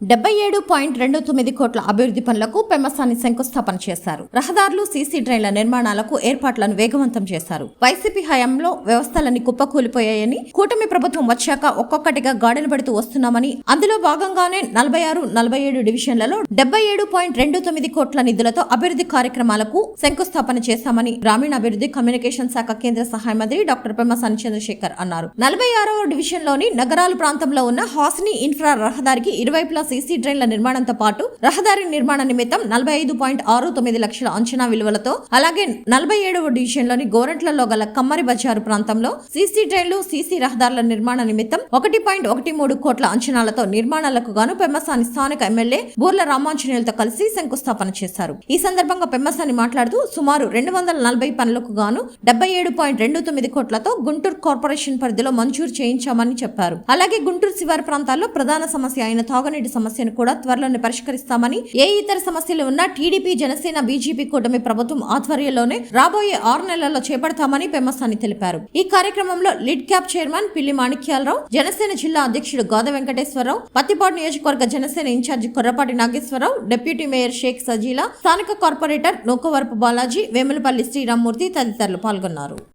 డెబ్బై ఏడు పాయింట్ రెండు తొమ్మిది కోట్ల అభివృద్ధి పనులకు పెమ్మసాని శంకుస్థాపన చేశారు. రహదారులు సీసీ డ్రైన్ల నిర్మాణాలకు ఏర్పాట్లను వేగవంతం చేశారు. వైసీపీ హయాంలో వ్యవస్థలన్నీ కుప్పకూలిపోయాయని కూటమి ప్రభుత్వం వచ్చాక ఒక్కొక్కటిగా గాడిన పడుతూ వస్తున్నామని అందులో భాగంగానే నలభై ఆరు నలభై ఏడు డివిజన్లలో డెబ్బై ఏడు పాయింట్ రెండు తొమ్మిది కోట్ల నిధులతో అభివృద్ధి కార్యక్రమాలకు శంకుస్థాపన చేశామని గ్రామీణాభివృద్ధి కమ్యూనికేషన్ శాఖ కేంద్ర సహాయ మంత్రి డాక్టర్ పెమ్మసాని చంద్రశేఖర్ అన్నారు. నలభై ఆరవ డివిజన్లోని నగరాలు ప్రాంతంలో ఉన్న హాసిని ఇన్ఫ్రా రహదారికి ఇరువైపులా సీసీ డ్రైన్ల నిర్మాణంతో పాటు రహదారి నిర్మాణ నిమిత్తం నలభై ఐదు పాయింట్ ఆరు తొమ్మిది లక్షల అంచనా విలువలతో అలాగే నలభై ఏడవ డివిజన్లోని గోరంట్లలో గల కమ్మరి బజారు ప్రాంతంలో సీసీ డ్రైన్లు సీసీ రహదారుల నిర్మాణ నిమిత్తం ఒకటి పాయింట్ ఒకటి మూడు కోట్ల అంచనాలతో నిర్మాణాలకు గాను పెమ్మసాని స్థానిక ఎమ్మెల్యే బూర్ల రామాంజనేయులతో కలిసి శంకుస్థాపన చేశారు. ఈ సందర్భంగా పెమ్మసాని మాట్లాడుతూ సుమారు రెండు వందల నలభై పనులకు గాను డెబ్బై ఏడు పాయింట్ రెండు తొమ్మిది కోట్లతో గుంటూరు కార్పొరేషన్ పరిధిలో మంజూరు చేయించామని చెప్పారు. అలాగే గుంటూరు శివారు ప్రాంతాల్లో ప్రధాన సమస్య అయిన తాగునీటి సమస్యను కూడా త్వరలోనే పరిష్కరిస్తామని ఏ ఇతర సమస్యలు ఉన్నా టీడీపీ జనసేన బీజేపీ కూటమి ప్రభుత్వం ఆధ్వర్యంలోనే రాబోయే ఆరు నెలల్లో చేపడతామని పెమ్మసాని తెలిపారు. ఈ కార్యక్రమంలో లిడ్ క్యాప్ చైర్మన్ పిల్లి మాణిక్యాలరావు జనసేన జిల్లా అధ్యక్షుడు గోద వెంకటేశ్వరరావు పత్తిపాడు నియోజకవర్గ Janasena incharge Korrapati Nageswararao deputy mayor Shaik Sajila స్థానిక కార్పొరేటర్ నూకవరపు బాలాజీ వేములపల్లి శ్రీరామ్మూర్తి తదితరులు పాల్గొన్నారు.